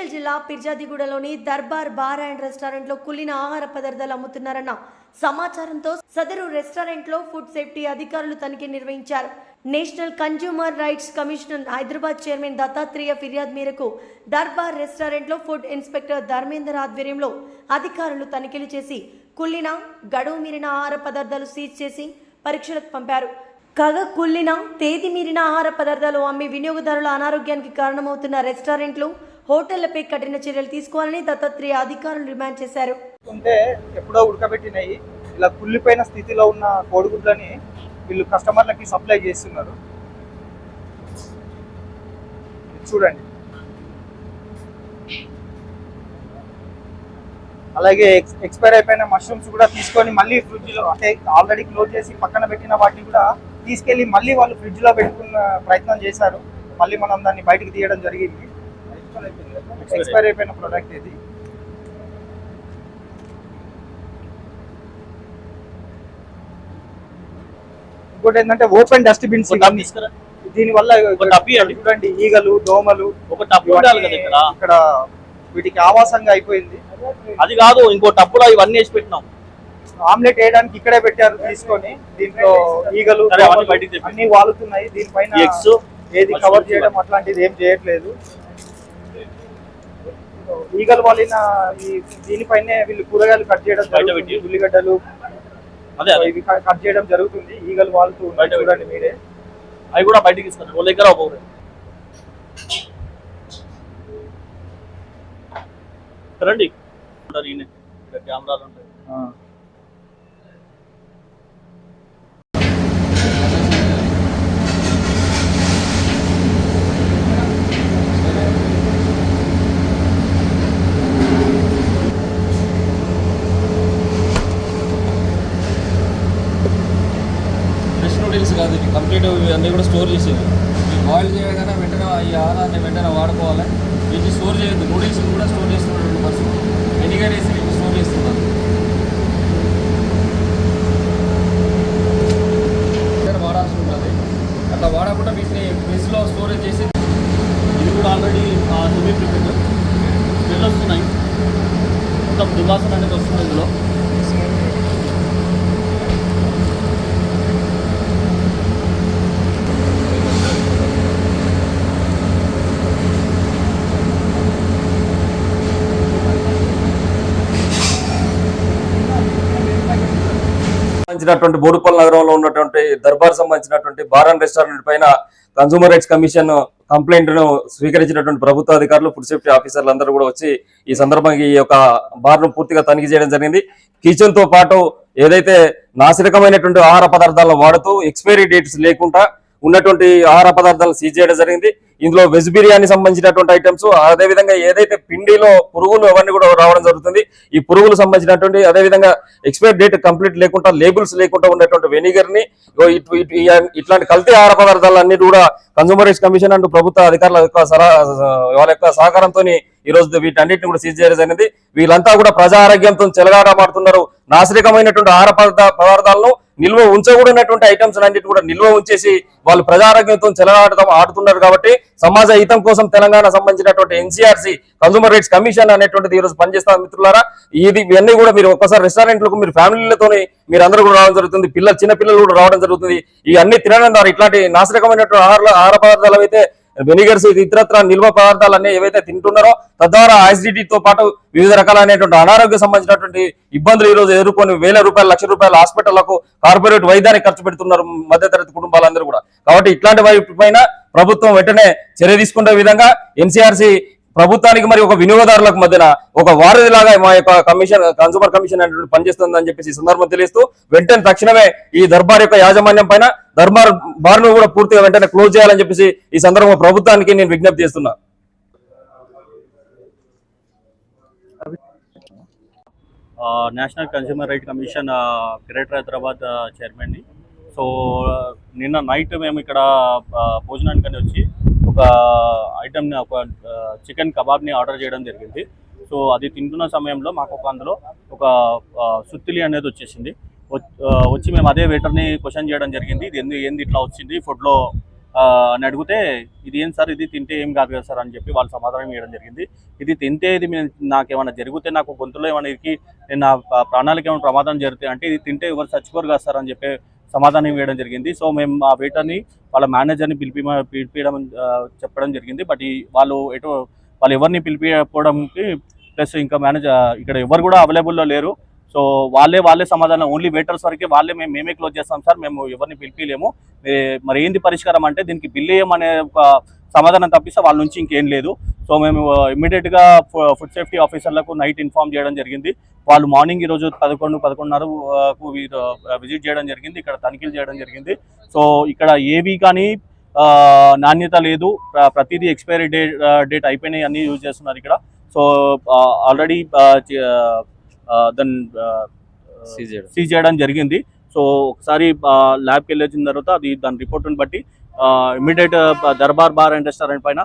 మేడ్చల్ జిల్లా పిర్జాదిగూడలోని Darbar bar and రెస్టారెంట్లో కుళ్ళిన ఆహార పదార్థాలు అమ్ముతున్నారన్న సమాచారంతో సదరు రెస్టారెంట్లో ఫుడ్ సేఫ్టీ అధికారులు తనిఖీ నిర్వహించారు. National consumer rights commission Hyderabad chairman Dattatreya ఫిర్యాదు మేరకు దర్బార్ రెస్టారెంట్లో ఫుడ్ ఇన్స్పెక్టర్ ధర్మేందర్ ఆధ్వర్యంలో అధికారులు తనిఖీలు చేసి కుళ్ళిన గడువు మీరిన ఆహార పదార్థాలు సీజ్ చేసి పరీక్షలకు పంపారు. కాగా కుళ్ళిన తేదీ మీరిన ఆహార పదార్థాలు అమ్మి వినియోగదారుల అనారోగ్యానికి కారణమవుతున్న రెస్టారెంట్లు హోటళ్ళపై కఠిన చర్యలు తీసుకోవాలని దత్తాత్రేయ అధికారులు డిమాండ్ చేశారు. ఉంటే ఎప్పుడో ఉడకబెట్టినాయి ఇలా కుళ్ళిపోయిన స్థితిలో ఉన్న కోడిగుడ్లని వీళ్ళు కస్టమర్లకి సప్లై చేస్తున్నారు. చూడండి. అలాగే ఎక్స్ ఎక్స్పైర్ అయిపోయిన మష్రూమ్స్ కూడా తీసుకొని మళ్ళీ ఫ్రిడ్జ్లో అంటే ఆల్రెడీ క్లోజ్ చేసి పక్కన పెట్టిన వాటిని కూడా తీసుకెళ్ళి మళ్ళీ వాళ్ళు ఫ్రిడ్జ్లో పెట్టుకున్న ప్రయత్నం చేశారు. మళ్ళీ మనం దాన్ని బయటకు తీయడం జరిగింది. ఎక్స్పైర్ అయిపోయిన ప్రోడక్ట్ ఇది ఇంకోటి ఏంటంటే ఓపెన్ టబ్ తీసుకురా. దీని వల్ల. చూడండి ఈగలు దోమలు ఒక కదా ఇక్కడ. వీటికి ఆవాసంగా అయిపోయింది. అది కాదు ఇంకో టబ్బులో ఇవన్నీ వేసి పెట్టినాం. ఆమ్లెట్ వేయడానికి ఇక్కడే పెట్టారు తీసుకొని దీంట్లో ఈగలు. అన్ని వాలుతున్నాయి. దీనిపైన ఏది కవర్ చేయడం అట్లాంటిది ఏం చేయట్లేదు. ఈగలు వాలిన ఈ దీనిపైనే వీళ్ళు కూరగాయలు కట్ చేయడం జరుగుతుంది. ఉల్లిగడ్డలు. ఇవి కట్ చేయడం జరుగుతుంది. ఈగలు వాలుతూ చూడండి మీరే. అవి కూడా బయటికి తీసుకున్నాం వాళ్ళ దగ్గర ఒక రండి. కెమెరాలు ఉంటాయి. కాదు ఇవన్నీ అన్నీ కూడా స్టోర్ చేసేది. బాయిల్ చేయగానే వెంటనే ఈ ఆహారాన్ని వెంటనే వాడుకోవాలి. వీటిని స్టోర్ చేయొద్దు. నూడిల్స్ కూడా స్టోర్ చేస్తున్నారు బస్సు వెనిగర్ వేసి వీటిని స్టోర్ చేస్తున్నారు. వాడాల్సి ఉంటుంది అట్లా వాడకుండా వీటిని ఫ్రిడ్జ్లో స్టోరేజ్ చేసి ఇది కూడా ఆల్రెడీ సెమీ ప్రిపేర్ వెళ్ళొస్తున్నాయి మొత్తం దుర్వాసన అనేది వస్తుంది ఇందులో. సంబంధించినటువంటి బోడుపల్ నగరంలో ఉన్నటువంటి దర్బార్ సంబంధించినటువంటి బార్ అండ్ రెస్టారెంట్ పైన కన్సూమర్ రైట్స్ కమిషన్ కంప్లైంట్ను స్వీకరించినటువంటి ప్రభుత్వ అధికారులు ఫుడ్ సేఫ్టీ ఆఫీసర్లు అందరూ కూడా వచ్చి ఈ సందర్భంగా ఈ యొక్క బార్ను పూర్తిగా తనిఖీ చేయడం జరిగింది. కిచెన్తో పాటు ఏదైతే నాసిరకమైనటువంటి ఆహార పదార్థాలను వాడుతూ ఎక్స్పైరీ డేట్స్ లేకుండా ఉన్నటువంటి ఆహార పదార్థాలను సీజ్ చేయడం జరిగింది. ఇందులో వెజ్ బిర్యానీ సంబంధించినటువంటి ఐటమ్స్ అదేవిధంగా ఏదైతే పిండిలో పురుగులు అవన్నీ కూడా రావడం జరుగుతుంది ఈ పురుగులు సంబంధించినటువంటి అదే విధంగా ఎక్స్పైర్ డేట్ కంప్లీట్ లేకుండా లేబుల్స్ లేకుండా ఉన్నటువంటి వెనిగర్ని ఇటు- ఇట్లాంటి కల్తీ ఆహార పదార్థాలు అన్ని కూడా కన్సూమర్ రైట్స్ కమిషన్ అండ్ ప్రభుత్వ అధికారుల యొక్క వాళ్ళ యొక్క సహకారంతో ఈ రోజు వీటన్నిటిని కూడా సీజ్ చేయడం జరిగింది. వీళ్ళంతా కూడా ప్రజా ఆరోగ్యంతో చెలగాటమాడుతున్నారు. నాసిరకమైనటువంటి ఆహార పదార్థ- పదార్థాలను నిల్వ ఉంచకూడనటువంటి ఐటమ్స్ అన్నిటి కూడా నిల్వ ఉంచేసి వాళ్ళు ప్రజారోగ్యంతో చెలగాటం ఆడుతున్నారు కాబట్టి సమాజ హితం కోసం తెలంగాణ సంబంధించినటువంటి ఎన్సీఆర్సీ కన్సూమర్ రైట్స్ కమిషన్ అనేటువంటిది ఈ రోజు మిత్రులారా. ఇది ఇవన్నీ కూడా మీరు ఒక్కసారి రెస్టారెంట్లకు మీరు ఫ్యామిలీలతోని మీరు అందరూ కూడా రావడం జరుగుతుంది. పిల్లలు చిన్న పిల్లలు కూడా రావడం జరుగుతుంది. ఇవన్నీ అన్ని తినడం ద్వారా ఇట్లాంటి నాశనకమైనటువంటి ఆహార ఆహార పదార్థాలు అయితే వెనిగర్స్ ఇతరత్ర నిల్వ పదార్థాలన్నీ ఏవైతే తింటున్నారో తద్వారా acidity తో పాటు వివిధ రకాలైనటువంటి అనారోగ్య సంబంధించినటువంటి ఇబ్బందులు ఈ రోజు ఎదుర్కొని వేల రూపాయలు లక్ష రూపాయల హాస్పిటళ్ళకు కార్పొరేట్ వైద్యానికి ఖర్చు పెడుతున్నారు మధ్యతరగతి కుటుంబాలందరూ కూడా. కాబట్టి ఇట్లాంటి వైపు పైన ప్రభుత్వం వెంటనే చర్య తీసుకునే విధంగా ఎన్సీఆర్సీ ప్రభుత్వానికి మరి ఒక వినియోగదారులకు మధ్యన ఒక వారధిలాగా మా యొక్క కమిషన్ కన్సూమర్ కమిషన్ అనేటువంటి పనిచేస్తుందని చెప్పేసి సందర్భం తెలియస్తూ వెంటనే తక్షణమే ఈ దర్బార్ యొక్క యాజమాన్యం పైన ధర్మార్ బార్ను కూడా పూర్తిగా వెంటనే క్లోజ్ చేయాలని చెప్పేసి ఈ సందర్భంగా ప్రభుత్వానికి నేను విజ్ఞప్తి చేస్తున్నా. National consumer right commission greater Hyderabad చైర్మన్ని so నిన్న నైట్ మేము ఇక్కడ భోజనానికని వచ్చి ఒక ఐటమ్ని ఒక చికెన్ కబాబ్ని ఆర్డర్ చేయడం జరిగింది. సో అది తింటున్న సమయంలో మాకు ఒక అందులో ఒక సుత్తిలి అనేది వచ్చేసింది. వచ్చి మేము అదే వెయిటర్ని క్వశ్చన్ చేయడం జరిగింది. ఇది ఎందు ఏంది ఇట్లా వచ్చింది ఫుడ్లో అని అడిగితే ఇది ఏం సార్ ఇది తింటే ఏం కాదు కదా సార్ అని చెప్పి వాళ్ళు సమాధానం ఇవ్వడం జరిగింది. ఇది తింటే ఇది మేము- నాకేమైనా జరిగితే నాకు గొంతులో ఏమైనా ఇరికి నేను నా ప్రాణాలకు ఏమైనా ప్రమాదం జరిగితే అంటే ఇది తింటే ఎవరు చచ్చిపోరు కదా సార్ అని చెప్పి సమాధానం ఇవ్వడం జరిగింది. సో మేము ఆ వెయిటర్ని వాళ్ళ మేనేజర్ని పిలిపి పిలిపించడం చెప్పడం జరిగింది. బట్ ఈ వాళ్ళు ఎటు వాళ్ళు ఎవరిని పిలిపించకపోవడానికి ప్లస్ ఇంకా మేనేజర్ ఇక్కడ ఎవరు కూడా అవైలబుల్లో లేరు. సో వాళ్ళే వాళ్ళే సమాధానం ఓన్లీ వెయిటర్స్ వరకే వాళ్ళే మేము మేమే క్లోజ్ చేస్తాం సార్ మేము ఎవరిని పిలిపిలేము మరి ఏంది పరిష్కారం అంటే దీనికి బిల్ వేయమనే ఒక సమాధానం తప్పిస్తే వాళ్ళ నుంచి ఇంకేం లేదు. సో మేము ఇమ్మీడియట్గా ఫుడ్ సేఫ్టీ ఆఫీసర్లకు నైట్ ఇన్ఫార్మ్ చేయడం జరిగింది. వాళ్ళు మార్నింగ్ ఈరోజు పదకొండు పదకొండున్నరకు విజిట్ చేయడం జరిగింది. ఇక్కడ తనిఖీలు చేయడం జరిగింది. సో ఇక్కడ ఏవి కానీ నాణ్యత లేదు. ప్రతిదీ ఎక్స్పైరీ డేట్ డేట్ అయిపోయినాయి అన్నీ యూజ్ చేస్తున్నారు ఇక్కడ. సో ఆల్రెడీ దాన్ని సీజ్ చేయడం. జరిగింది సో ఒకసారి ల్యాబ్కి వెళ్ళి వచ్చిన తర్వాత అది దాని రిపోర్ట్ని బట్టి immediate Darbar bar and restaurant పైన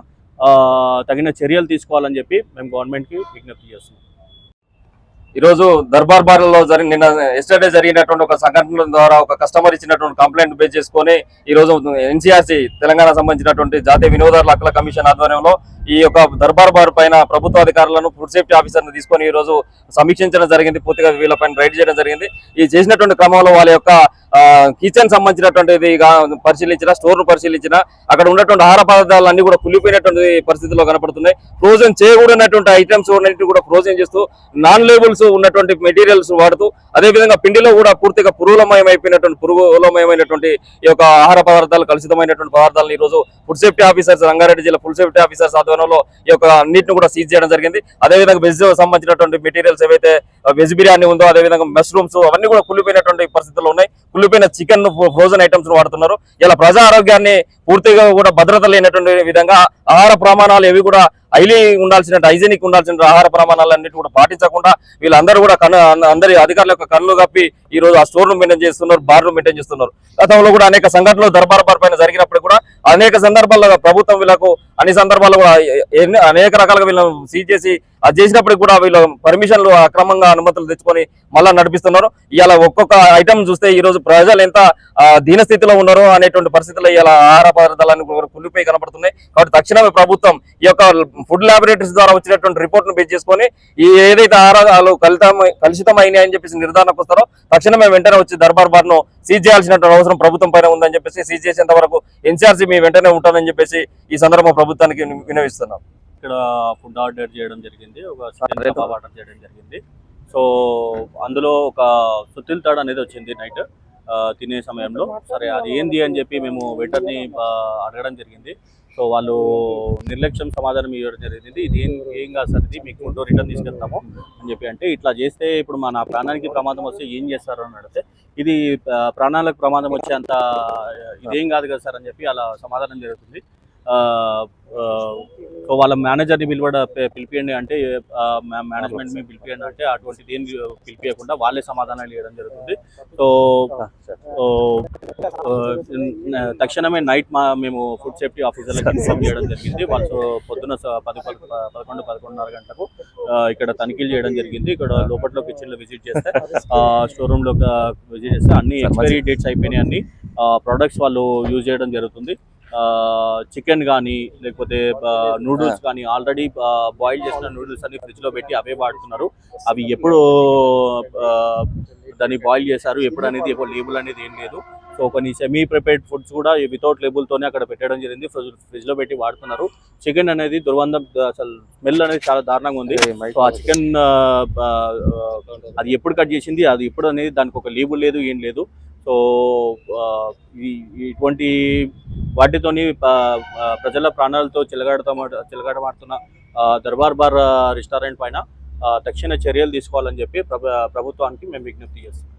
తగిన చర్యలు తీసుకోవాలని చెప్పి మేము గవర్నమెంట్కి విజ్ఞప్తి చేస్తున్నాం ఈరోజు దర్బార్ బార్లో జరిగిన నిన్న ఎస్టర్డే జరిగినటువంటి ఒక సంఘటన ద్వారా ఒక కస్టమర్ ఇచ్చినటువంటి కంప్లైంట్ బేస్ చేసుకొని ఈ రోజు ఎన్సీఆర్సీ తెలంగాణ సంబంధించినటువంటి జాతీయ వినోదారుల హక్కుల కమిషన్ ఆధ్వర్యంలో ఈ యొక్క దర్బార్ బార్ పైన ప్రభుత్వ అధికారులను ఫుడ్ సేఫ్టీ ఆఫీసర్ని తీసుకొని ఈ రోజు సమీక్షించడం జరిగింది. పూర్తిగా వీళ్ళపైన రైడ్ చేయడం జరిగింది. ఈ చేసినటువంటి క్రమంలో వాళ్ళ యొక్క కిచెన్ సంబంధించినటువంటిది పరిశీలించిన స్టోర్ను పరిశీలించిన అక్కడ ఉన్నటువంటి ఆహార పదార్థాలు అన్ని కూడా కులిపోయినటువంటి పరిస్థితిలో కనపడుతున్నాయి. ఫ్రోజన్ చేయకూడనటువంటి ఐటమ్స్ అన్నింటినీ కూడా ఫ్రోజన్ చేస్తూ నాన్ లేబుల్స్ ఉన్నటువంటి మెటీరియల్స్ వాడుతూ అదేవిధంగా పిండిలో కూడా పూర్తిగా పురుగులమయం అయిపోయినటువంటి పురుగులమయమైనటువంటి ఈ యొక్క ఆహార పదార్థాలు కలుషితమైనటువంటి పదార్థాలను ఈ రోజు ఫుడ్ సేఫ్టీ ఆఫీసర్స్ రంగారెడ్డి జిల్లా ఫుడ్ సేఫ్టీ ఆఫీసర్స్ ఆధ్వర్యంలో ఈ యొక్క అన్నింటిని కూడా సీజ్ చేయడం జరిగింది. అదేవిధంగా వెజ్ సంబంధించినటువంటి మెటీరియల్స్ ఏవైతే వెజ్ బిర్యానీ ఉందో అదేవిధంగా మష్రూమ్స్ అవన్నీ కూడా కుళ్ళిపోయినటువంటి పరిస్థితుల్లో ఉన్నాయి. కుళ్ళిపోయిన చికెన్ ఫ్రోజన్ ఐటమ్స్ వాడుతున్నారు. ఇలా ప్రజా ఆరోగ్యాన్ని పూర్తిగా కూడా భద్రత లేనటువంటి విధంగా ఆహార ప్రమాణాలు ఏవి కూడా హైలీ ఉండాల్సిన హైజీనిక్ ఉండాల్సిన ఆహార ప్రమాణాలన్నిటి కూడా పాటించకుండా వీళ్ళందరూ కూడా కన్ను అందరి అధికారుల యొక్క కన్ను కప్పి ఈ రోజు ఆ స్టోర్ను మెయింటైన్ చేస్తున్నారు బార్ను మెయింటైన్ చేస్తున్నారు. గతంలో కూడా అనేక సంఘటనలు దర్బార్ బార్ పైన జరిగినప్పుడు కూడా అనేక సందర్భాల్లో ప్రభుత్వం వీళ్ళకు అన్ని సందర్భాల్లో కూడా అనేక రకాలుగా వీళ్ళని సీజ్ చేసి అది చేసినప్పటికి కూడా వీళ్ళు పర్మిషన్లు అక్రమంగా అనుమతులు తెచ్చుకొని మళ్ళా నడిపిస్తున్నారు. ఇలా ఒక్కొక్క ఐటమ్ చూస్తే ఈ రోజు ప్రజలు ఎంత దీనస్థితిలో స్థితిలో ఉన్నారో అనేటువంటి పరిస్థితుల్లో ఇలా ఆహార పదార్థాలను కుళ్ళిపోయి కనపడుతున్నాయి. కాబట్టి తక్షణమే ప్రభుత్వం ఈ యొక్క ఫుడ్ ల్యాబొరేటరీస్ ద్వారా వచ్చినటువంటి రిపోర్ట్ను బేస్ చేసుకొని ఈ ఏదైతే ఆహారాలు కలుషితమైనాయి అని చెప్పేసి నిర్ధారణకు వస్తారో తక్షణమే వెంటనే వచ్చి దర్బార్ బార్ను సీజ్ చేయాల్సినటువంటి అవసరం ప్రభుత్వం పైన ఉందని చెప్పేసి సీజ్ చేసేంత వరకు ఇన్ఛార్జి మీ వెంటనే ఉంటానని చెప్పేసి ఈ సందర్భం ప్రభుత్వానికి వినవిస్తున్నాం. ఇక్కడ ఫుడ్ ఆర్డర్ చేయడం జరిగింది ఒక ఆర్డర్ చేయడం జరిగింది. సో అందులో ఒక సుతిల్ తాడ్ అనేది వచ్చింది నైట్. తినే సమయంలో సరే అది ఏంది అని చెప్పి మేము వెయిటర్ని అడగడం జరిగింది. సో వాళ్ళు నిర్లక్ష్యం సమాధానం ఇవ్వడం జరిగింది. ఇది ఏం ఏం కాదు సార్ ఇది మీకు ఫుడ్ రిటర్న్ తీసుకెళ్తాము అని చెప్పి. అంటే ఇట్లా చేస్తే ఇప్పుడు మన ప్రాణానికి ప్రమాదం వస్తే ఏం చేస్తారు అని అడిగితే ఇది ప్రాణాలకు ప్రమాదం వచ్చేంత ఇదేం కాదు కదా సార్ అని చెప్పి అలా సమాధానం జరుగుతుంది. వాళ్ళ మేనేజర్ని పిలవడ పిలిపియండి అంటే మేనేజ్మెంట్ పిలిపియండి అంటే అటువంటిది ఏం పిలిపియకుండా వాళ్ళే సమాధానాలు ఇవ్వడం జరుగుతుంది. సో తక్షణమే నైట్ మా మేము ఫుడ్ సేఫ్టీ ఆఫీసర్లకు కన్ఫర్మ్ చేయడం జరిగింది. వాళ్ళు పొద్దున పది పదకొండు పదకొండున్నర గంటకు ఇక్కడ తనిఖీలు చేయడం జరిగింది. ఇక్కడ లోపట్లో కిచెన్లో విజిట్ చేస్తే స్టోర్ రూమ్లో విజిట్ చేస్తే అన్ని ఎక్స్పైరీ డేట్స్ అయిపోయినాయి అన్ని. ప్రొడక్ట్స్ వాళ్ళు యూజ్ చేయడం జరుగుతుంది. చికెన్ కానీ లేకపోతే నూడిల్స్ కానీ ఆల్రెడీ బాయిల్ చేసిన నూడిల్స్ అన్ని ఫ్రిడ్జ్లో పెట్టి అవే వాడుతున్నారు. అవి ఎప్పుడు దాన్ని బాయిల్ చేశారు. ఎప్పుడు అనేది ఎప్పుడు లేబుల్ అనేది ఏం లేదు. సో కొన్ని సెమీ ప్రిపేర్డ్ ఫుడ్స్ కూడా వితౌట్ లేబుల్తోనే అక్కడ పెట్టడం జరిగింది. ఫ్రిడ్జ్లో పెట్టి వాడుతున్నారు. చికెన్ అనేది దుర్గంధం అసలు స్మెల్ అనేది చాలా దారుణంగా ఉంది. సో ఆ చికెన్ అది ఎప్పుడు కట్ చేసింది? అది ఎప్పుడు అనేది దానికి ఒక లేబుల్ లేదు ఏం లేదు. సో ఇటువంటి వాటితోని ప్రజల ప్రాణాలతో చిలగాడతా చిలగాడమాడుతున్న దర్బార్ బార్ రెస్టారెంట్ పైన తక్షణ చర్యలు తీసుకోవాలని చెప్పి ప్రభ ప్రభుత్వానికి మేము విజ్ఞప్తి చేస్తాం